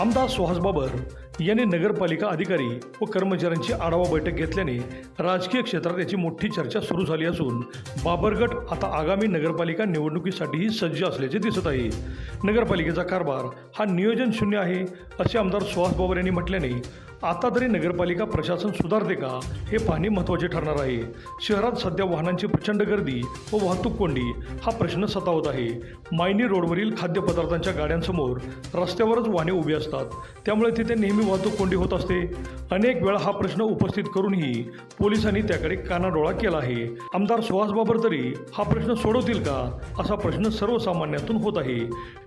आमदार सुहास बाबर यांनी नगरपालिका अधिकारी व कर्मचाऱ्यांची आढावा बैठक घेतल्याने राजकीय क्षेत्रात याची मोठी चर्चा सुरू झाली असून बाबरगट आता आगामी नगरपालिका निवडणुकीसाठीही सज्ज असल्याचे दिसत आहे. नगरपालिकेचा कारभार हा नियोजन शून्य आहे असे आमदार सुहास बाबर यांनी म्हटल्याने आता तरी नगरपालिका प्रशासन सुधारते का? हे पाहणे महत्त्वाचे ठरणार आहे. शहरात सध्या वाहनांची प्रचंड गर्दी व वाहतूक कोंडी हा प्रश्न सतावत आहे. मायनी रोडवरील खाद्यपदार्थांच्या गाड्यांसमोर रस्त्यावरच वाहने उभी असतात. त्यामुळे तिथे नेहमी वाहतूक कोंडी होत असते. अनेक वेळा हा प्रश्न उपस्थित करूनही पोलिसांनी त्याकडे कानाडोळा केला आहे. आमदार सुहास बाबर तरी हा प्रश्न सोडवतील का? असा प्रश्न सर्वसामान्यातून होत आहे.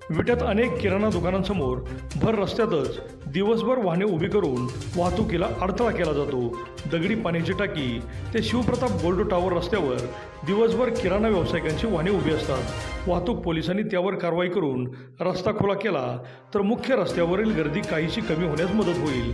विट्यात अनेक किराणा दुकानांसमोर भर रस्त्यातच दिवसभर वाहने उभी करून वाहतुकीला अडथळा केला जातो. दगडी पाण्याची टाकी ते शिवप्रताप गोल्ड टॉवर रस्त्यावर दिवसभर किराणा व्यावसायिकांची वाहने उभी असतात. वाहतूक पोलिसांनी त्यावर कारवाई करून रस्ता खुला केला तर मुख्य रस्त्यावरील गर्दी काहीशी कमी होण्यास मदत होईल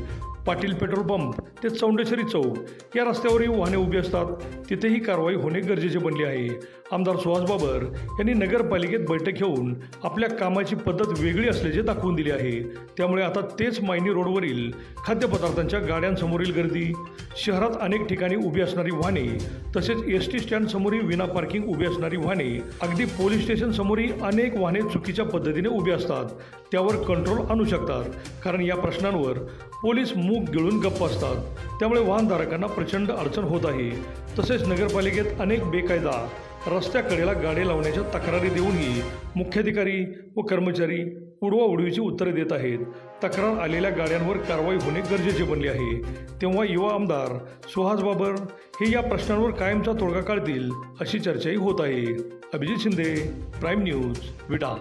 पाटील पेट्रोल पंप ते चौंडेश्वरी चौक या रस्त्यावरही वाहने उभी असतात. तिथेही कारवाई होणे गरजेचे बनले आहे. आमदार सुहास बाबर यांनी नगरपालिकेत बैठक घेऊन आपल्या कामाची पद्धत वेगळी असल्याचे दाखवून दिले आहे. त्यामुळे आता तेच मायनी रोडवरील खाद्यपदार्थांच्या गाड्यांसमोरील गर्दी शहरात अनेक ठिकाणी उभी असणारी वाहने तसेच एस टी स्टँडसमोरही विना पार्किंग उभी असणारी वाहने अगदी पोलीस स्टेशनसमोरही अनेक वाहने चुकीच्या पद्धतीने उभी असतात. त्यावर कंट्रोल आणू शकतात. कारण या प्रश्नांवर पोलीस मूग गिळून गप्प असतात. त्यामुळे वाहनधारकांना प्रचंड अडचण होत आहे. तसेच नगरपालिकेत अनेक बेकायदा रस्त्याकडेला गाडी लावण्याच्या तक्रारी देऊनही मुख्याधिकारी व कर्मचारी उडवाउडवीची उत्तरे देत आहेत. तक्रार आलेल्या गाड्यांवर कारवाई होणे गरजेचे बनले आहे. तेव्हा युवा आमदार सुहास बाबर हे या प्रश्नांवर कायमचा तोडगा काढतील अशी चर्चाही होत आहे. Abhijit Shinde prime news Vita.